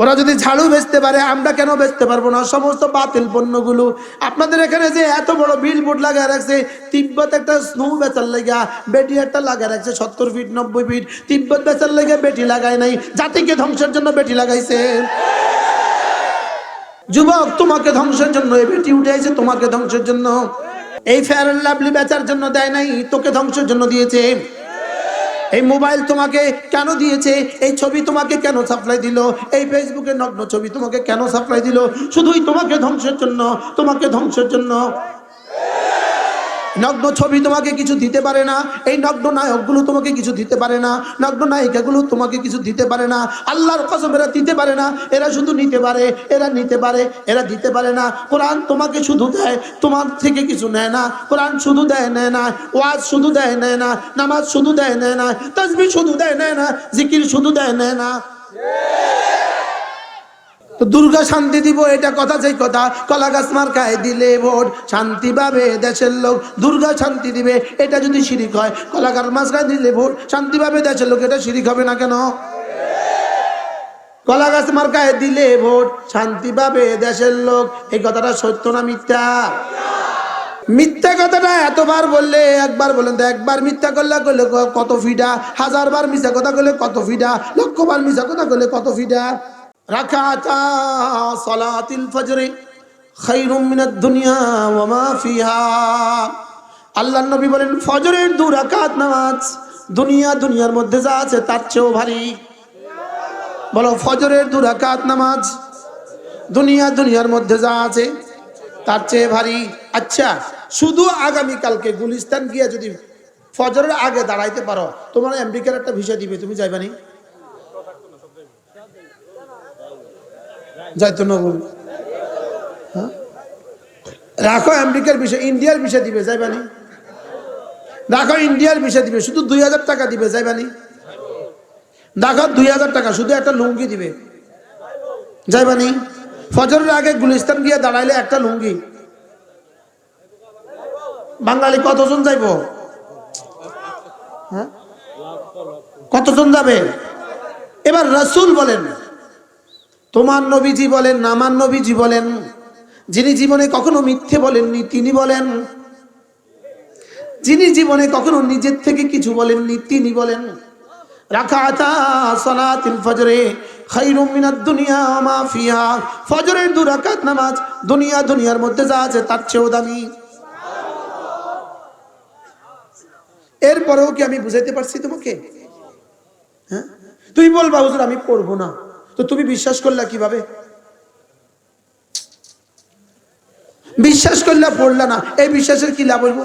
ওরা যদি ঝাড়ু বেচতে পারে, আমরা কেন বেচতে পারব না? সমস্ত বাতিল পণ্যগুলো। আপনাদের এখানে যে এত বড় বিল বোর্ড লাগায় রাখছে, তিব্বত একটা স্নো বেচার লেগা, বেটি একটা লাগা রাখছে, সত্তর ফিট নব্বই ফিট তিব্বত বেচার লেগে বেটি লাগায় নাই, জাতিকে ধ্বংসের জন্য বেটি লাগাইছে। যুবক, তোমাকে ধ্বংসের জন্য, এই বেটি উঠে আইছে তোমাকে ধ্বংসের জন্য। এই ফেয়ার লাভলি বেচার জন্য দেয় নাই, তোকে ধ্বংসের জন্য দিয়েছে। এই মোবাইল তোমাকে কেন দিয়েছে? এই ছবি তোমাকে কেন সাপ্লাই দিল? এই ফেসবুকে নগ্ন ছবি তোমাকে কেন সাপ্লাই দিল? শুধুই তোমাকে ধ্বংসের জন্য, তোমাকে ধ্বংসের জন্য। নগ্ন ছবি তোমাকে কিছু দিতে পারে না। এই নগ্ন নায়কগুলো তোমাকে কিছু দিতে পারে না। নগ্ন নায়িকাগুলো তোমাকে কিছু দিতে পারে না। আল্লাহর কসম, এরা দিতে পারে না। এরা শুধু নিতে পারে, এরা নিতে পারে, এরা দিতে পারে না। কোরআন তোমাকে শুধু দেয়, তোমার থেকে কিছু নেয় না। কোরআন শুধু দেয়, নেয় না। ওয়াজ শুধু দেয়, নেয় না। নামাজ শুধু দেয়, নেয় না। তসবি শুধু দেয়, নেয় না। জিকির শুধু দেয়, নেয় না। দুর্গা শান্তি দিব, এটা কথা, সেই কথা। কলা গাছ মার্কায় দিলে ভোট, শান্তি পাবে দেশের লোক। দুর্গা শান্তি দিবে, এটা যদি শিরিক হয় কলা গাছ মার্কায় দিলে ভোট, শান্তি পাবে দেশের লোক, এটা শিরিক হবে না কেন? কলা গাছ মার্কায় দিলে ভোট, শান্তি পাবে দেশের লোক। এই কথাটা সত্য না মিথ্যা? মিথ্যা কথাটা এতবার বললে, একবার বলেন তো, একবার মিথ্যা করলে করলে কত ফিডা হাজার বার মিথ্যা কথা করলে কত ফিডা লক্ষবার মিথ্যা কথা করলে কত ফিডা রাকাতা সালাতিল ফজরে খাইরুম মিনাদ দুনিয়া ওয়া মা নবী বলেন, ফজরের দু রাকাত নামাজ, দুনিয়া দুনিয়ার মধ্যে যা আছে তার চেয়েও ভারী। বলো, ফজরের দু রাকাত নামাজ, দুনিয়া দুনিয়ার মধ্যে যা আছে তার চেয়ে ভারী। আচ্ছা শুধু আগামীকালকে গুলিস্তান গিয়ে যদি ফজরের আগে দাঁড়াইতে পারো, তোমার আমেরিকার একটা ভিসা দিবে, তুমি যাইবানি? যাইতো না বল হ্যাঁ? রাখো আমেরিকার বিষয় ইন্ডিয়ার বিষয় দিবে যাইবানি রাখো ইন্ডিয়ার বিষয় দিবে, শুধু দুই হাজার টাকা দিবে যাইবানি দেখো দুই হাজার টাকা, শুধু একটা লুঙ্গি দিবে যাইবানি ফজরের আগে গুলিস্তান গিয়ে দাঁড়াইলে একটা লুঙ্গি। বাঙালি কতজন যাইব? হ্যাঁ? কতজন যাবে? এবার রসুল বলেন তোমার নবীজি বলেন নামার নবীজি বলেন, যিনি জীবনে কখনো মিথ্যে বলেননি তিনি বলেন। যিনি জীবনে কখনো নিজের থেকে কিছু বলেননি তিনি বলেন। রাকাতা নামাজ দুনিয়া দুনিয়ার মধ্যে যা আছে তার দামি। এরপরেও কি আমি বুঝাইতে পারছি তোমাকে? হ্যাঁ? তুমি বলবা, হুজুর, আমি পড়ব না। তো তুমি বিশ্বাস করলা কীভাবে? বিশ্বাস করলে, পড়লা না। এই বিশ্বাসের কি লাভ হইব?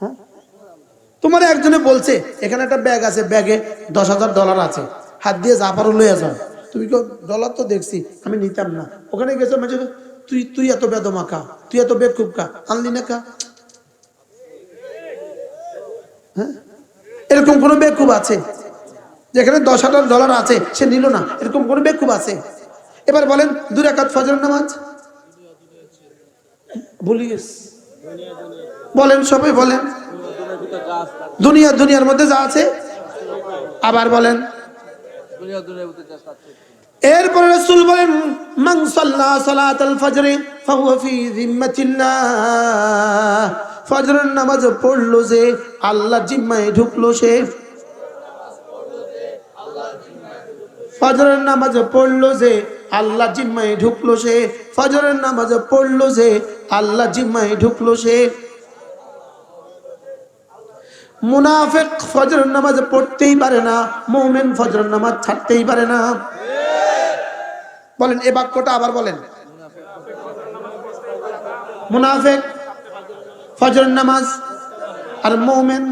হ্যাঁ? তোমার একজনে বলছে, এখানে একটা ব্যাগ আছে, ব্যাগে দশ হাজার ডলার আছে। হাত দিয়ে পারো লইয়া যাও। তুমি কেউ ডলার তো দেখছি, আমি নিতাম না। ওখানে গেছো মাঝে তুই তুই এত বেদমা খা তুই এত বেকুব খা আনলি না কা? হ্যাঁ? এরকম কোনো বেকুব আছে? যেখানে দশ হাজার ডলার আছে, সে নিল না। এরকম কোনো বেকুব আছে? এবার বলেন দু রাকাত ফজর নামাজ? বলেন সবাই, বলেন। দুনিয়া, দুনিয়ার মধ্যে যা আছে, আবার বলেন। এরপরে রাসূল বলেন, মান সাল্লা সালাতাল ফজরে ফাহুয়া ফি জিম্মাতিল্লাহ ফজরের নামাজ পড়ল যে, আল্লাহ জিম্মায় ঢুকলো সে। ফজরের নামাজে পড়ল যে, আল্লাহ জিম্মায় ঢুকলো সে। ফজরের নামাজে পড়ল যে, আল্লাহ জিম্মায় ঢুকলো সে। মুনাফেক ফজর নামাজ পড়তেই পারে না, মৌমেন ফজর নামাজ ছাড়তেই পারে না। বলেন, এ বাক্যটা আবার বলেন। মুনাফেক ফজর নামাজ আর মৌমেন।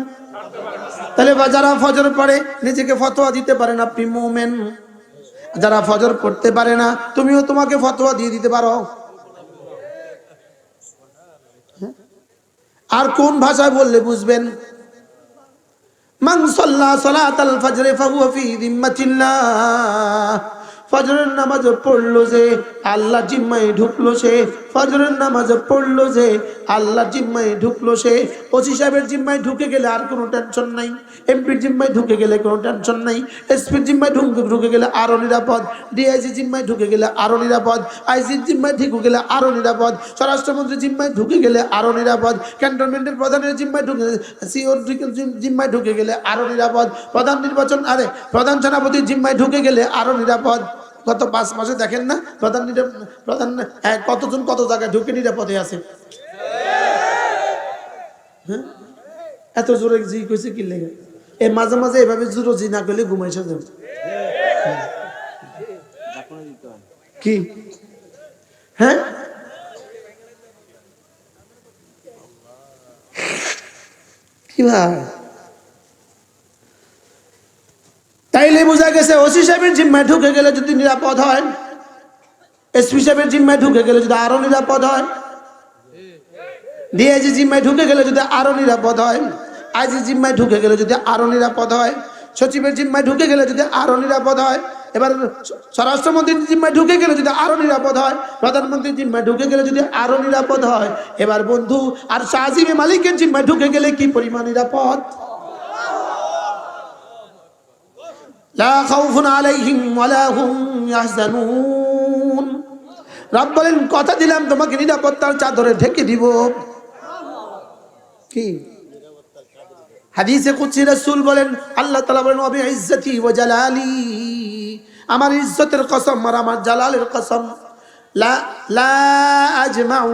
তাহলে যারা ফজর পড়ে, নিজেকে ফতোয়া দিতে পারে না আপনি মৌমেন। যারা ফজর পড়তে পারে না, তুমিও তোমাকে ফতোয়া দিয়ে দিতে পারো। হ্যাঁ? আর কোন ভাষায় বললে বুঝবেন? মাংসল্লা সাল্লা সালাতাল ফজরে ফাহুয়া ফি জিম্মাতিল্লাহ ফজরের নামাজ পড়ল যে, আল্লাহ জিম্মায় ঢুকলো সে। ফজরের নামাজে পড়ল যে, আল্লাহ জিম্মায় ঢুকলো সে। ওসি সাহেবের জিম্মায় ঢুকে গেলে আর কোনো টেনশন নাই। এমপির জিম্মায় ঢুকে গেলে কোনো টেনশন নাই। এসপির জিম্মায় ঢুকে ঢুকে গেলে আরও নিরাপদ। ডিআইজি জিম্মায় ঢুকে গেলে আরও নিরাপদ। আইসির জিম্মায় ঢুকে গেলে আরও নিরাপদ। স্বরাষ্ট্রমন্ত্রী জিম্মায় ঢুকে গেলে আরও নিরাপদ। ক্যান্টনমেন্টের প্রধানের জিম্মায় ঢুকে সিওর জিম্মায় ঢুকে গেলে আরও নিরাপদ। প্রধান নির্বাচন আরে, প্রধান সেনাপতির জিম্মায় ঢুকে গেলে আরও নিরাপদ। গত পাঁচ মাসে দেখেন না, প্রধান প্রধান কতজন কত জায়গায় ঢুকে নিরাপদে আছে? হ্যাঁ? এত জোরে জি কইছে কি লেগে? এ, মাঝে মাঝে এভাবে জোরে জি না করলে ঘুমাইছে যাবে কি? হ্যাঁ? কি ভাই? গেছে ওসি সাহেবের জিম্মায় ঢুকে গেলে যদি নিরাপদ হয়, এসপি সাহেবের জিম্মায় ঢুকে গেলে যদি আরও নিরাপদ হয়, ডিআইজি জিম্মায় ঢুকে গেলে যদি আরও নিরাপদ হয়, আইজি জিম্মায় ঢুকে গেলে যদি আরও নিরাপদ হয়, সচিবের জিম্মায় ঢুকে গেলে যদি আরও নিরাপদ হয়, এবার স্বরাষ্ট্রমন্ত্রীর জিম্মায় ঢুকে গেলে যদি আরও নিরাপদ হয় প্রধানমন্ত্রীর জিম্মায় ঢুকে গেলে যদি আরও নিরাপদ হয়, এবার বন্ধু আর শাহজিবে মালিকের জিম্মায় ঢুকে গেলে কি পরিমাণ নিরাপদ? লা খাউফুন আলাইহিম ওয়ালা হুম ইয়াহজানুন। রব বলেন, কথা দিলাম, তোমাকে নিরাপত্তার চাদরে ঢেকে দিব। কি? হাদিসে কুদসি রাসূল বলেন, আল্লাহ তাআলা বলেন ওয়া বিইজ্জতি ওয়া জালালি। আমার ইজ্জতের কসম আর আমার জালালের কসম। লা লা আজমাউ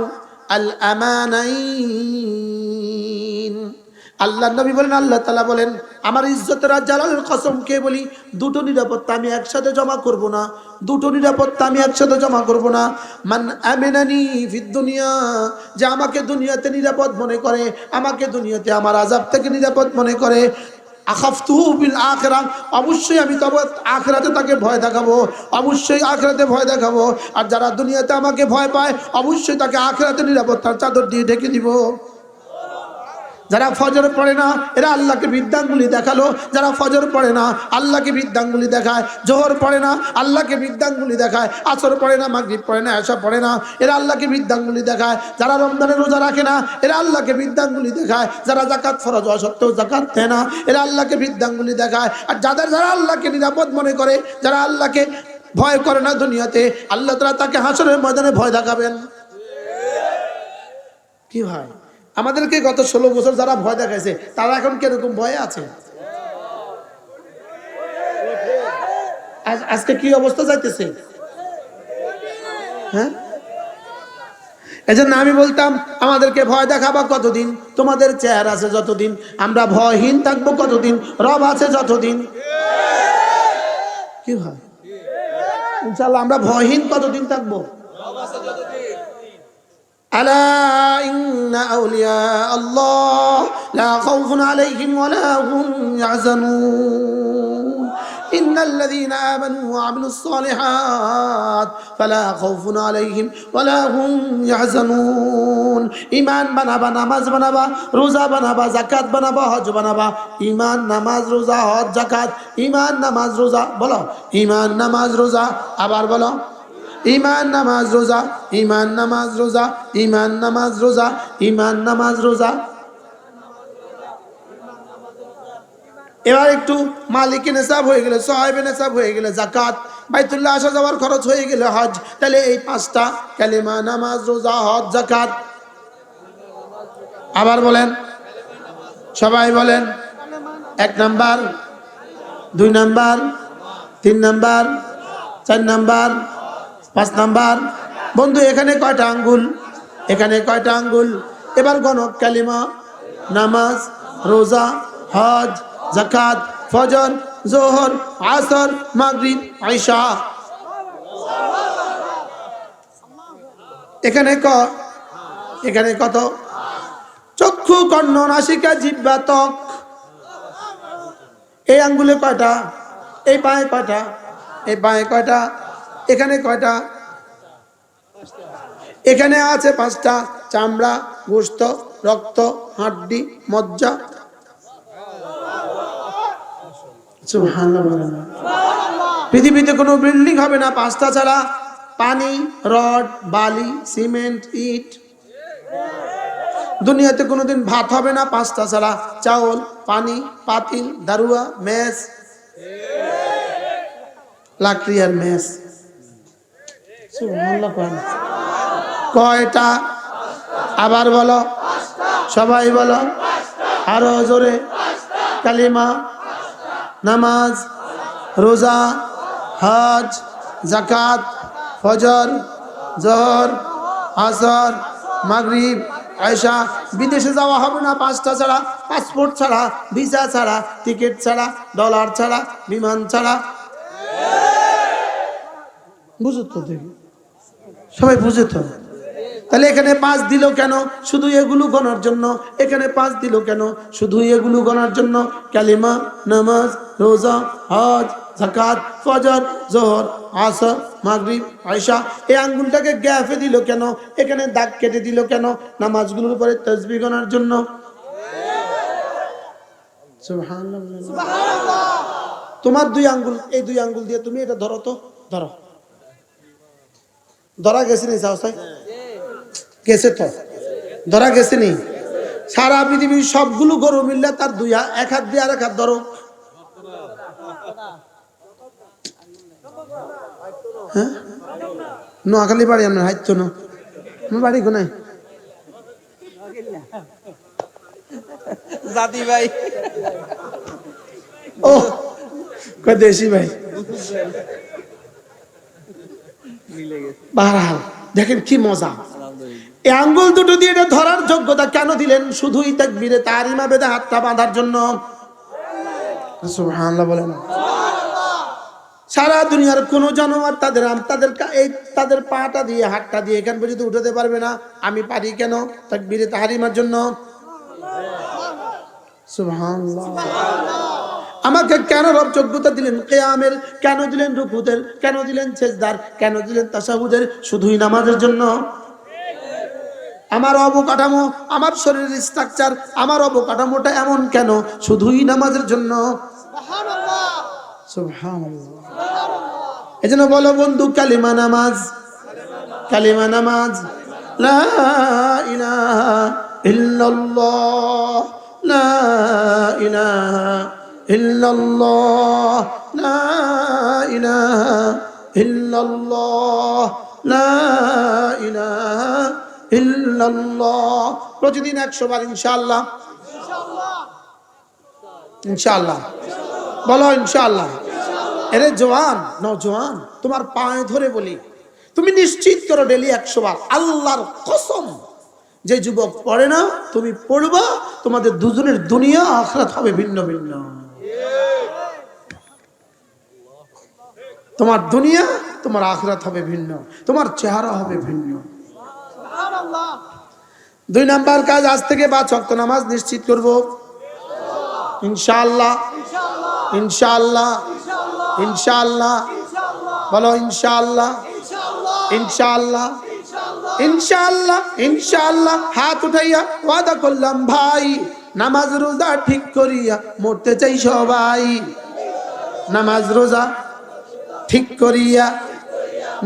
আল আমানাইন আল্লাহ নবী বলেন, আল্লাহ তালা বলেন, আমার ইজ্জতের আর জালালের কসম কে বলি? দুটো নিরাপত্তা আমি একসাথে জমা করব না, দুটো নিরাপত্তা আমি একসাথে জমা করব না। মান আমেনানি ফিদ দুনিয়া, যে আমাকে দুনিয়াতে নিরাপদ মনে করে, আমাকে দুনিয়াতে আমার আজাব থেকে নিরাপদ মনে করে। বিল আখরা, অবশ্যই আমি তবে আখরাতে তাকে ভয় দেখাবো, অবশ্যই আখরাতে ভয় দেখাবো। আর যারা দুনিয়াতে আমাকে ভয় পায়, অবশ্যই তাকে আখরাতে নিরাপত্তার চাদর দিয়ে ঢেকে দিব। যারা ফজর পড়ে না, এরা আল্লাহকে বিদ্যাঙ্গুলি দেখাল। যারা ফজর পড়ে না, আল্লাহকে বিদ্যাঙ্গুলি দেখায়। জোহর পড়ে না, আল্লাহকে বিদ্যাঙ্গুলি দেখায়। আসর পড়ে না, মাগরিব পড়ে না এসা পড়ে না, এরা আল্লাহকে বিদ্যাঙ্গুলি দেখায়। যারা রমজানের রোজা রাখে না, এরা আল্লাহকে বিদ্যাঙ্গুলি দেখায়। যারা জাকাত, ফরজ হওয়া সত্ত্বেও জাকাত দেয় না, এরা আল্লাহকে বিদ্যাঙ্গুলি দেখায়। আর যাদের, যারা আল্লাহকে নিরাপদ মনে করে, যারা আল্লাহকে ভয় করে না দুনিয়াতে, আল্লাহ তারা তাকে হাসরের ময়দানে ভয় দেখাবেন। কি ভাই? আমাদেরকে গত ষোলো বছর যারা ভয় দেখাইছে, তারা এখন কীরকম ভয়ে আছে? আজকে কি অবস্থা যাইতেছে? হ্যাঁ? এজন্য আমি বলতাম, আমাদেরকে ভয় দেখাবা কতদিন? তোমাদের চেহারা আছে যতদিন, আমরা ভয়হীন থাকব কতদিন? রব আছে যতদিন। কি ভাই ইনশাল্লাহ আমরা ভয়হীন কতদিন থাকব? ألا إن أولياء الله لا خوف عليهم ولا هم يحزنون إن الذين آمنوا وعملوا الصالحات فلا خوف عليهم ولا هم يحزنون إيمان بنابا نماز بنابا روزا بنابا زكاة بنابا حج بنابا إيمان نماز روزا حج زكاة إيمان نماز روزا بلو إيمان نماز روزا أبار بلو ইমান, নামাজ, রোজা। ইমান, নামাজ, রোজা। ইমান, নামাজ, রোজা। ইমান, নামাজ, রোজা। এবার একটু মালিক নেশাব হয়ে গেলে সাহেব নেশাব হয়ে গেলে জাকাত বাইতুল্লাহ আসা যাওয়ার খরচ হয়ে গেলে হজ। তাহলে এই পাঁচটা কালেমা, নামাজ, রোজা, হজ জাকাত আবার বলেন, সবাই বলেন, এক নাম্বার, দুই নাম্বার, তিন নাম্বার, চার নাম্বার পাঁচ নাম্বার। বন্ধু, এখানে কয়টা আঙ্গুল? এখানে কয়টা আঙ্গুল? এবার গণক কালিমা, নামাজ, রোজা, হজ জাকাত ফজর, জোহর, আসর, মাগরিব, আইসা। এখানে ক? এখানে কত? চক্ষু, কর্ণ, নাসিকা জিব্বা ত্বক। এই আঙ্গুলে কয়টা? এই পায়ে কয়টা? এই পায়ে কয়টা? এখানে কয়টা এখানে আছে পাঁচটা, চামড়া, গোস্ত, রক্ত, হাড্ডি, মজ্জা। পৃথিবীতে কোনো বিল্ডিং হবে না, পাঁচটা ছাড়া পানি, রড, বালি, সিমেন্ট, ইট দুনিয়াতে কোনোদিন ভাত হবে না, পাঁচটা ছাড়া চাউল, পানি, পাতিল, দারুয়া, মেস লাকড়ি আর। কয়টা? আবার বলো। সবাই বলো। আরও জোরে। কালিমা নামাজ রোজা হজ জাকাত ফজর জহর আসর মাগরিব আয়সা বিদেশে যাওয়া হবে না পাঁচটা ছাড়া। পাসপোর্ট ছাড়া ভিসা ছাড়া টিকিট ছাড়া ডলার ছাড়া বিমান ছাড়া। বুঝো তো দেখি। সবাই বুঝে তো? তাহলে এখানে পাঁচ দিল কেন? শুধু এগুলো গণার জন্য। এখানে পাঁচ দিল কেন? শুধু এগুলো গণার জন্য। কালিমা, নামাজ, রোজা, হজ জাকাত ফজর, জোহর, আসর, মাগরিব আয়সা এই আঙ্গুলটাকে গ্যাফে দিল কেন? এখানে দাগ কেটে দিল কেন? নামাজগুলোর উপরে তসবি গণার জন্য। তোমার দুই আঙ্গুল, এই দুই আঙ্গুল দিয়ে তুমি এটা ধরো তো? ধরো। ধরা গেছে নি সাহসাই গেছে তো। ধরা গেছে নি? সারা পৃথিবীর সবগুলো গরু মিললে তার দুই হাত এক হাত দিয়ে আর এক হাত ধরো। হ্যাঁ? নোয়াখালী বাড়ি আমরা হাইত না। আমার বাড়ি কোনায়? জাতি ভাই। ও কয় দেশি ভাই? বাহাল দেখেন কি মজা। এই আঙ্গুল দুটো দিয়ে এটা ধরার যোগ্যতা কেন দিলেন? শুধুই তাকবীরে তারিমা বেদে হাতটা বাঁধার জন্য। সুবহানাল্লাহ বলে না। সারা দুনিয়ার কোন জানোয়ার তাদের তাদের এই তাদের পাটা দিয়ে হাতটা দিয়ে এখান পর্যন্ত উঠাতে পারবে না। আমি পারি কেন তাকবীরে তাহারিমার জন্য? সুবহানাল্লাহ। আমাকে কেন রব যোগ্যতা দিলেন? কেয়ামের কেন দিলেন রুকুদের কেন দিলেন সেজদার? কেন দিলেন তাসাহুদের? শুধুই নামাজের জন্য? আমার অবকাঠামো, আমার শরীরের স্ট্রাকচার আমার অবকাঠামোটা এমন কেন? শুধুই নামাজের জন্য? এই জন্য বলো বন্ধু, কালিমা নামাজ। কালিমা নামাজ। লা ইলাহা ইল্লাল্লাহ। লা ইল্লাল্লাহ, লা ইলাহা ইল্লাল্লাহ প্রতিদিন একশো বার, ইনশাআল্লাহ। ইনশাআল্লাহ। বলো, ইনশাআল্লাহ। এরে জওয়ান নজওয়ান তোমার পায়ে ধরে বলি। তুমি নিশ্চিত করো ডেলি একশো বার, আল্লাহর কসম। যে যুবক পড়ে না, তুমি পড়বা, তোমাদের দুজনের দুনিয়া, আখরাত হবে ভিন্ন ভিন্ন। তোমার দুনিয়া, তোমার আখরাত হবে ভিন্ন, তোমার চেহারা হবে ভিন্ন। দুই নাম্বার কাজ, আজ থেকে বা ছক্ত নামাজ নিশ্চিত করব। ইনশাআল্লাহ ইনশাআল্লাহ ইনশাআল্লাহ, বলো ইনশাআল্লাহ ইনশাআল্লাহ ইনশাআল্লাহ ইনশাআল্লাহ, হাত উঠাইয়া ওয়াদা করলাম, ভাই। নামাজ রোজা ঠিক করিয়া মরতে চাই সবাই। নামাজ রোজা ঠিক করিয়া,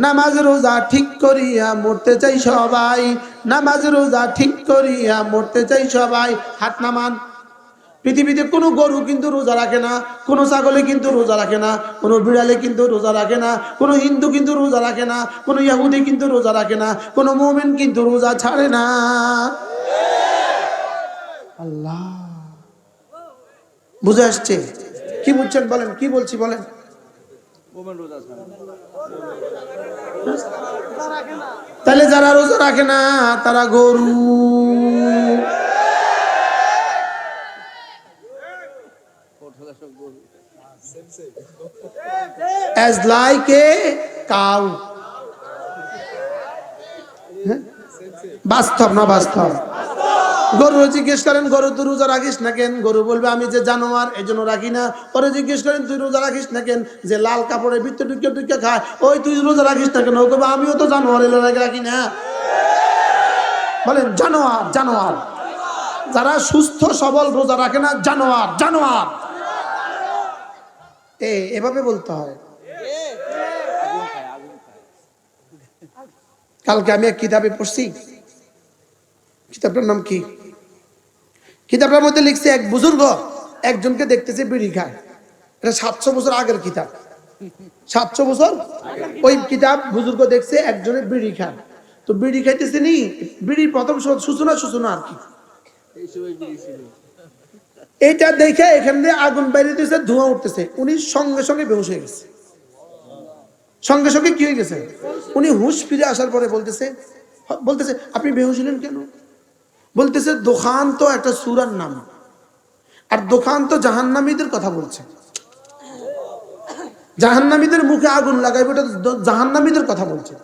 নামাজ রোজা ঠিক করিয়া মরতে চাই সবাই। নামাজ রোজা ঠিক করিয়া মরতে চাই সবাই। হাত নামান। পৃথিবীতে কোনো গরু কিন্তু রোজা রাখে না, কোনো ছাগলে কিন্তু রোজা রাখে না, কোনো বিড়ালে কিন্তু রোজা রাখে না, কোনো হিন্দু কিন্তু রোজা রাখে না, কোনো ইয়াহুদি কিন্তু রোজা রাখে না, কোনো মোমেন কিন্তু রোজা ছাড়ে না। আল্লাহ। বুঝে আসছে? কি বুঝছেন বলেন কি বলছি বলেন? তাহলে যারা রোজা রাখে না তারা গরু পটলা সব গরু। As like a cow হ্যাঁ? বাস্তব না বাস্তব? গরু জিজ্ঞেস করেন, গরু, তুই রোজা রাখিস না কেন? গরু বলবে, আমি যে জানোয়ার এই জন্য রাখি না। ওরে জিজ্ঞেস করেন, তুই রোজা রাখিস না কেন? যে লাল কাপড়ের ভিতরে ঢুকে ঢুকে খায়, ওই তুই রোজা রাখিস না কেন? ও কবে আমিও তো জানোয়ার এলো রাখি না। বলেন, জানোয়ার জানোয়ার। যারা সুস্থ, সবল রোজা রাখে না, জানোয়ার জানোয়ার। এ, এভাবে বলতে হয়। কালকে আমি এক কিতাবে পড়ছি। কিতাবটার নাম কি? কিতাবটার মধ্যে লিখছে এক বুজুর্গ, একজনকে দেখতেছে বিড়ি খায়। এটা সাতশো বছর আগের কিতাব। সাতশো বছর? ওই কিতাব বুজুর্গ দেখছে একজনের বিড়ি খায়। তো বিড়ি খাইতেছে নি, বিড়ির প্রথম সূচনা সূচনা আর কি। এইটা দেখে এখান দিয়ে আগুন বাইরে দিয়েছে ধোঁয়া উঠতেছে। উনি সঙ্গে সঙ্গে বেহুশ হয়ে গেছে। সঙ্গে সঙ্গে কি হয়ে গেছে? উনি হুশ ফিরে আসার পরে বলতেছে বলতেছে, আপনি বেহুশ হলেন কেন? বলতেছে, দোকান তো একটা সুরার নাম। আর দোকান তো জাহান্নামীদের কথা বলছে। জাহান্নামীদের মুখে আগুন লাগাইবে, এটা জাহান্নামীদের কথা বলছে।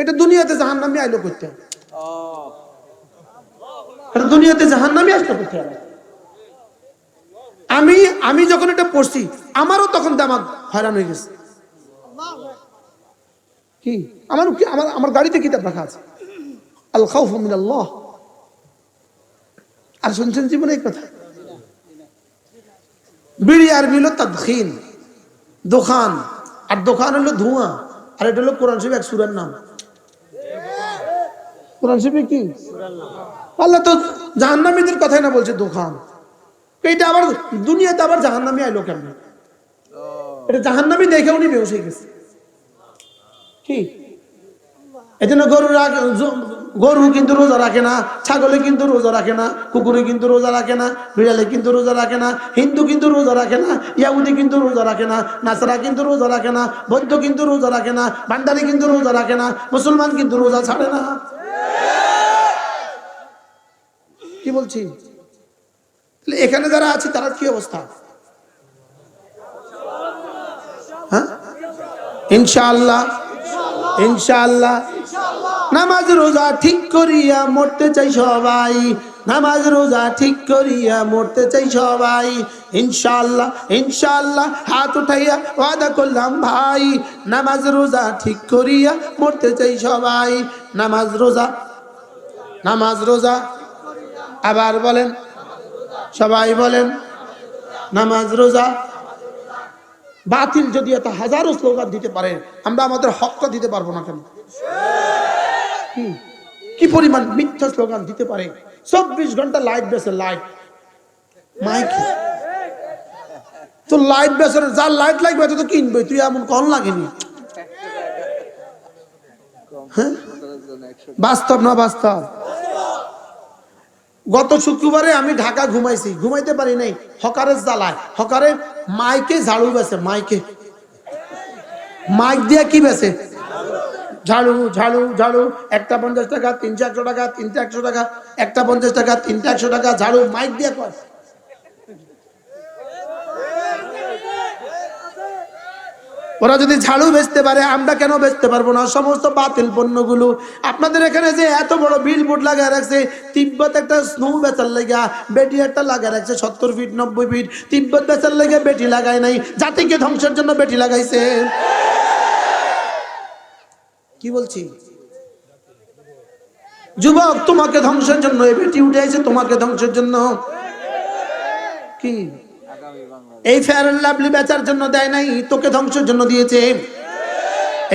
এটা দুনিয়াতে জাহান্নামী আইলো করতে দুনিয়াতে জাহান্নামী আসলো করতে আমি আমি যখন এটা পড়ছি, আমারও তখন দামাগ হয়রান হয়ে গেছে। কি? আমার আমার আমার গাড়িতে কিতাব রাখা আছে। আল খাউফ মিন আল্লাহ আর শুনছেন জীবনে কথা? বিড়ি আরবি হলো তাদখিন, দোকান। আর দোকান হলো ধোঁয়া, আর এটা হলো কোরআন শরীফ এক সুরের নাম। কোরআন শরীফে কি? আল্লাহ তো জাহান্নামীদের কথাই না বলছে দোকান। এইটা আবার দুনিয়াতে আবার জাহান্নামী আইলো কেমন? এটা জাহান্নামী দেখে উনি বেউস গেছে। কি? এই জন্য গরু রাখ- জ- গরু কিন্তু রোজা রাখে না ছাগলে কিন্তু রোজা রাখে না কুকুরে কিন্তু রোজা রাখে না বিড়ালে কিন্তু রোজা রাখে না হিন্দু কিন্তু রোজা রাখে না ইয়াহুদি কিন্তু রোজা রাখে না নাসারা কিন্তু রোজা রাখে না বৌদ্ধ কিন্তু রোজা রাখে না ভান্ডারি কিন্তু রোজা রাখে না মুসলমান কিন্তু রোজা ছাড়ে না কি বলছি এখানে যারা আছে তারা কি অবস্থা হ্যাঁ ইনশাআল্লাহ ইনশাআল্লাহ নামাজ রোজা ঠিক করিয়া মরতে চাই সবাই। নামাজ রোজা ঠিক করিয়া মরতে চাই সবাই। ইনশাআল্লাহ ইনশাল্লাহ হাত উঠাইয়া ওয়াদা করলাম ভাই। নামাজ রোজা ঠিক করিয়া মরতে চাই সবাই। নামাজ রোজা নামাজ রোজা আবার বলেন, সবাই বলেন, নামাজ রোজা বাতিল যদি এত হাজারো স্লোগান দিতে পারে, আমরা আমাদের হকটা দিতে পারব না কেন? কি? পরিমাণ মিথ্যা স্লোগান দিতে পারে? চব্বিশ ঘণ্টা লাইট বেসে লাইট মাইক। তো লাইট যার লাইট লাগবে তো কিনবে তুই এমন লাগেনি। হ্যাঁ? বাস্তব না বাস্তব? গত শুক্রবারে আমি ঢাকা ঘুমাইছি, ঘুমাইতে পারি নাই হকারের জ্বালায়, হকারে মাইকে ঝাড়ু বেছে মাইকে। মাইক দিয়ে কি বেছে ঝাড়ু ঝাড়ু ঝাড়ু। একটা পঞ্চাশ টাকা তিনশো একশো টাকা, তিনটে একশো টাকা, একটা পঞ্চাশ টাকা, তিনটে একশো টাকা, ঝাড়ু, মাইক দিয়ে কয় ওরা যদি ঝাড়ু বেচতে পারে, আমরা কেন বেচতে পারব না? সমস্ত বাতিল পণ্যগুলো। আপনাদের এখানে যে এত বড় বিল বোর্ড লাগায় রাখছে, তিব্বত একটা স্নো বেচার লেগা, বেটি একটা লাগায় রাখছে, সত্তর ফিট নব্বই ফিট তিব্বত বেচার লেগে বেটি লাগায় নাই, জাতিকে ধ্বংসের জন্য বেটি লাগাইছে। কি বলছি? যুবক, তোমাকে ধ্বংসের জন্য এই বেটি উঠে তোমাকে ধ্বংসের জন্য। কি? এই ফেয়ার অ্যান্ড লাভলি বেচার জন্য দেয় নাই, তোকে ধ্বংসের জন্য দিয়েছে।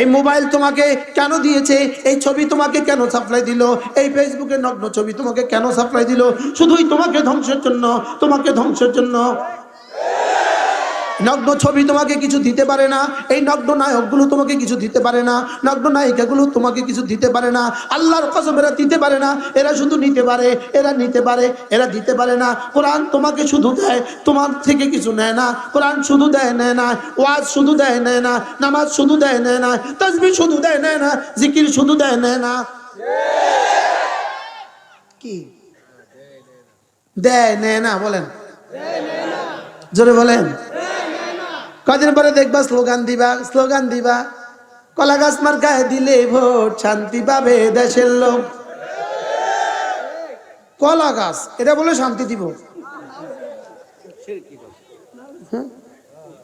এই মোবাইল তোমাকে কেন দিয়েছে? এই ছবি তোমাকে কেন সাপ্লাই দিল? এই ফেসবুকে নগ্ন ছবি তোমাকে কেন সাপ্লাই দিল? শুধুই তোমাকে ধ্বংসের জন্য, তোমাকে ধ্বংসের জন্য। নগ্ন ছবি তোমাকে কিছু দিতে পারে না। এই নগ্ন নায়কগুলো তোমাকে কিছু দিতে পারে না। নগ্ন নায়িকাগুলো তোমাকে কিছু দিতে পারে না। আল্লাহর কসম, এরা দিতে পারে না। এরা শুধু নিতে পারে, এরা নিতে পারে, এরা দিতে পারে না। কোরআন তোমাকে শুধু দেয়, তোমার থেকে কিছু নেয় না। কোরআন শুধু দেয়, নেয় না। ওয়াজ শুধু দেয়, নেয় না। নামাজ শুধু দেয়, নেয় না। তসবি শুধু দেয়, নেয় না। জিকির শুধু দেয়, নেয় না। কি? দেয়, নেয় না। বলেন। জোরে বলেন। কদিন পরে দেখবা স্লোগান দিবা স্লোগান দিবা। কলা গাছ মার্কায় দিলে ভোট শান্তি পাবে দেশের লোক। কলা গাছ, এটা বলে শান্তি দিব। হ্যাঁ?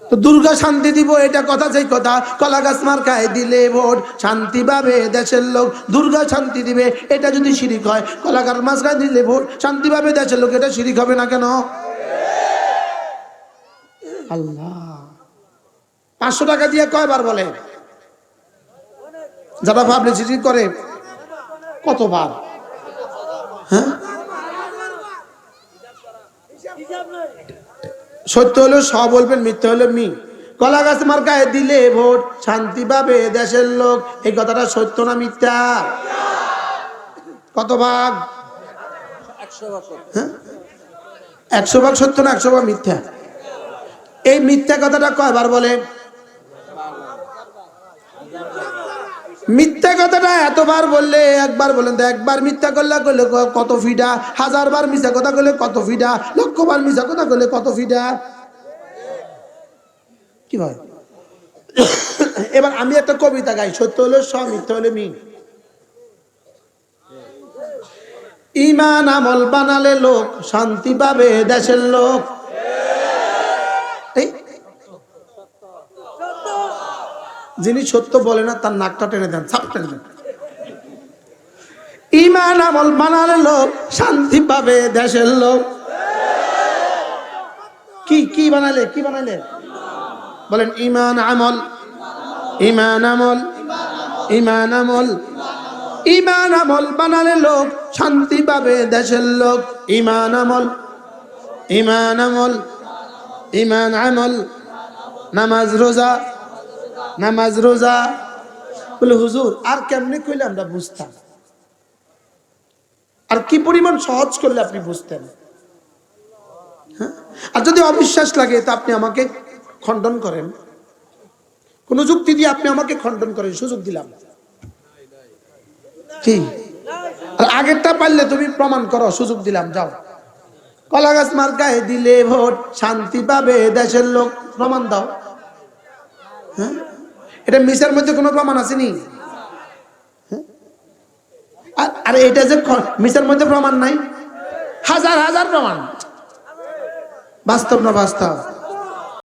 তো দুর্গা শান্তি দিব, এটা কথা সেই কথা। কলা গাছ মার্কায় দিলে ভোট শান্তি পাবে দেশের লোক। দুর্গা শান্তি দিবে, এটা যদি শিরিক হয়। কলা গাছ মার্কায় দিলে ভোট শান্তি পাবে দেশের লোক, এটা শিরিক হবে না কেন? আল্লাহ। পাঁচশো টাকা দিয়ে কয়বার বলে? যারা পাবলিসিটি করে কতবার? হ্যাঁ? সত্য হলো স বলবেন, মিথ্যা হলো, মি। কলা গাছ মার গায়ে দিলে ভোট শান্তি পাবে দেশের লোক। এই কথাটা সত্য না মিথ্যা? কত ভাগ ভাগ? হ্যাঁ? একশো ভাগ সত্য না একশো ভাগ মিথ্যা? এই মিথ্যা কথাটা কয়বার বলে? মিথ্যা কথাটা এতবার বললে, একবার বলেন তো, একবার মিথ্যা করলে করলে কত ফিডা হাজার বার মিথ্যা কথা করলে কত ফিডা লক্ষবার মিথ্যা কথা করলে কত ফিডা কি ভাই এবার আমি একটা কবিতা গাই, সত্য হলো স মিথ্যা হলে মি ইমান আমল বানালে লোক শান্তি পাবে, দেশের লোক। যিনি সত্য বলে না, তার নাকটা টেনে দেন সাপ টেনে দেন। ইমান আমল বানালে লোক শান্তি পাবে দেশের লোক কি কি বানালে কি বানালে বলেন ইমান আমল ইমান আমল ইমান আমল। ইমান আমল বানালে লোক শান্তি পাবে দেশের লোক ইমান আমল ইমান আমল ইমান আমল, নামাজ রোজা নামাজ, রোজা। বলে, হুজুর, আর কেমনে কইলে আমরা বুঝতাম? আর কি পরিমাণ সহজ করলে আপনি বুঝতেন? হ্যাঁ? আর যদি অবিশ্বাস লাগে, তা আপনি আমাকে খণ্ডন করেন। কোন যুক্তি দিয়ে আপনি আমাকে খণ্ডন করেন, সুযোগ দিলাম। কি? আর আগেরটা পারলে তুমি প্রমাণ করো, সুযোগ দিলাম, যাও। কলা গাছ মার গায়ে দিলে ভোট, শান্তি পাবে দেশের লোক। প্রমাণ দাও। হ্যাঁ? এটা মিশার মধ্যে কোনো প্রমাণ আসেনি? হ্যাঁ? আর- এটা যে মিশার মধ্যে প্রমাণ নাই? হাজার হাজার প্রমাণ। বাস্তব না বাস্তব?